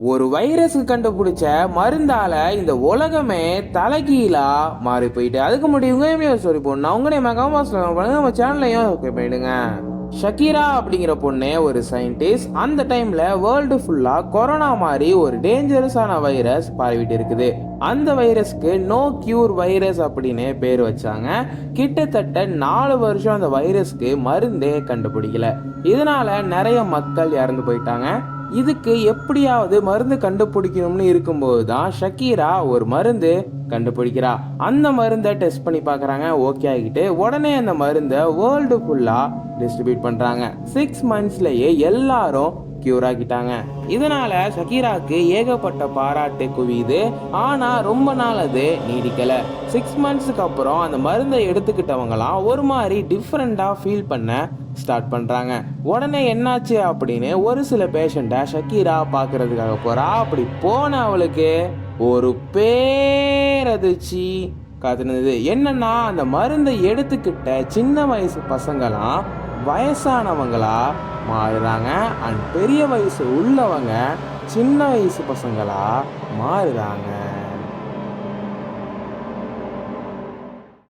ஒரு வைரஸ் கண்டுபிடிச்ச மருந்தால இந்த உலகமே தலைகீழா மாறி போயிட்டு. அதுக்கு முடியும் சொல்லி போடணும். அவங்க மெகாமாஸ் பண்ணுங்க நம்ம சேனல்லையும் ஓகே போயிடுங்க ஷக்கீரா அப்படிங்கிற பொண்ணு ஒரு சயின்டிஸ்ட் அந்த டைம்ல வேர்ல்டு ஃபுல்லா கொரோனா மாதிரி ஒரு டேஞ்சரஸான வைரஸ் பரவிட்டு இருக்குது. அந்த வைரஸ்க்கு நோ கியூர் வைரஸ் அப்படின்னு பேர் வச்சாங்க. கிட்டத்தட்ட நாலு வருஷம் அந்த வைரஸ்க்கு மருந்தே கண்டுபிடிக்கல. இதனால நிறைய மக்கள் இறந்து போயிட்டாங்க. இதுக்கு எப்படியாவது மருந்து கண்டுபிடிக்கணும்னு இருக்கும்போது தான் ஷக்கீரா ஒரு மருந்து கண்டுபிடிக்கிறா. அந்த மருந்தை டெஸ்ட் பண்ணி பார்க்குறாங்க. ஓகே ஆகிட்டு உடனே அந்த மருந்தை வேர்ல்டு ஃபுல்லாக டிஸ்ட்ரிபியூட் பண்ணுறாங்க சிக்ஸ் மந்த்ஸ்லேயே எல்லாரும் கியூர் ஆகிட்டாங்க இதனால ஷக்கீராக்கு ஏகப்பட்ட பாராட்டு குவியுது. ஆனா ரொம்ப நாள் அது நீடிக்கல. சிக்ஸ் மந்த்ஸுக்கு அப்புறம் அந்த மருந்தை எடுத்துக்கிட்டவங்களாம் ஒரு மாதிரி டிஃப்ரெண்டா ஃபீல் பண்ண ஸ்டார்ட் பண்ணுறாங்க உடனே என்னாச்சு அப்படின்னு ஒரு சில பேஷண்ட்டை ஷக்கீரா பார்க்கறதுக்காக போகிறா அப்படி போன அவளுக்கு ஒரு பேரதிர்ச்சி காத்துனது என்னன்னா அந்த மருந்தை எடுத்துக்கிட்ட சின்ன வயசு பசங்களாம் வயசானவங்களாக மாறுறாங்க அண்ட் பெரிய வயசு உள்ளவங்க சின்ன வயசு பசங்களாக மாறுறாங்க.